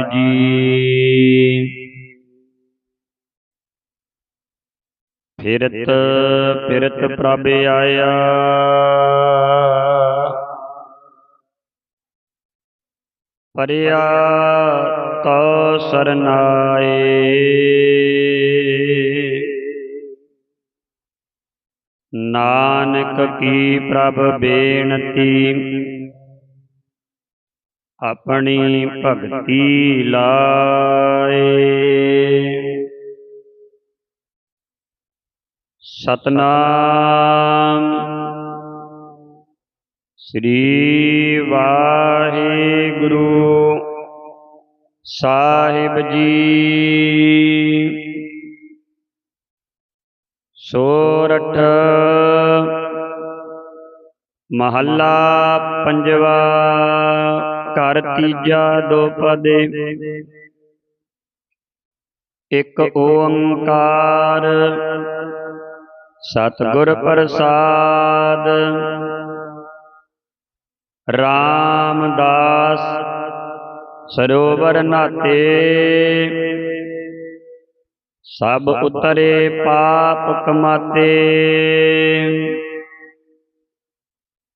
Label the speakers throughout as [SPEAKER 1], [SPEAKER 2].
[SPEAKER 1] ਜੀ ਫਿਰਤ ਫਿਰਤ ਪ੍ਰਭ ਆਇਆ। ਪਰਿਆ ਤੋ ਸਰਨਾਏ। ਨਾਨਕ ਕੀ ਪ੍ਰਭ ਬੇਨਤੀ। ਆਪਣੀ ਭਗਤੀ ਲਾਏ। ਸਤਨਾਮ ਸ੍ਰੀ ਵਾਹਿਗੁਰੂ ਸਾਹਿਬ ਜੀ। ਸੋਰਠ ਮਹੱਲਾ ਪੰਜਵਾ ਘਰ ਤੀਜਾ ਦੋ ਇਕ ਓੰਕਾਰ ਸਤਿਗੁਰ ਪ੍ਰਸਾਦ ਰਾਮਦਾਸ ਸਰੋਵਰ ਨਾਤੇ। ਸਭ ਉਤਰੇ ਪਾਪ ਕਮਾਤੇ।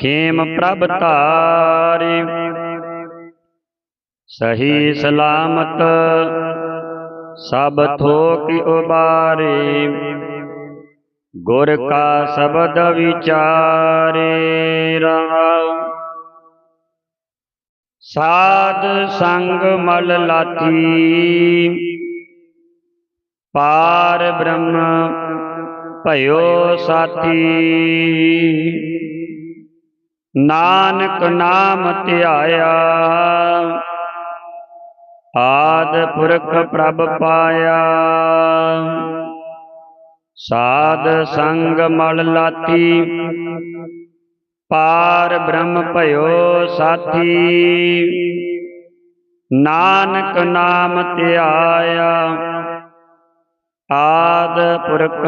[SPEAKER 1] ਖੇਮ ਪ੍ਰਭ ਧਾਰੇ। ਸਹੀ ਸਲਾਮਤ ਸਭ ਥੋਕਿ ਉਬਾਰੇ। ਗੁਰ ਕਾ ਸ਼ਬਦ ਵਿਚਾਰੇ ਰਹਾਉ। ਸਾਧ ਸੰਗ ਮਲ ਲਾਥੀ। ਪਾਰ ਬ੍ਰਹਮ ਭਇਓ ਸਾਥੀ। ਨਾਨਕ ਨਾਮ ਧਿਆਇਆ। ਆਦ ਪੁਰਖ ਪ੍ਰਭ ਪਾਇਆ। ਸਾਧ ਸੰਗ ਮਲ ਲਾਤੀ। ਪਾਰ ਬ੍ਰਹਮ ਭਇਓ ਸਾਥੀ। ਨਾਨਕ ਨਾਮ ਧਿਆਇਆ। ਆਦ ਪੁਰਖ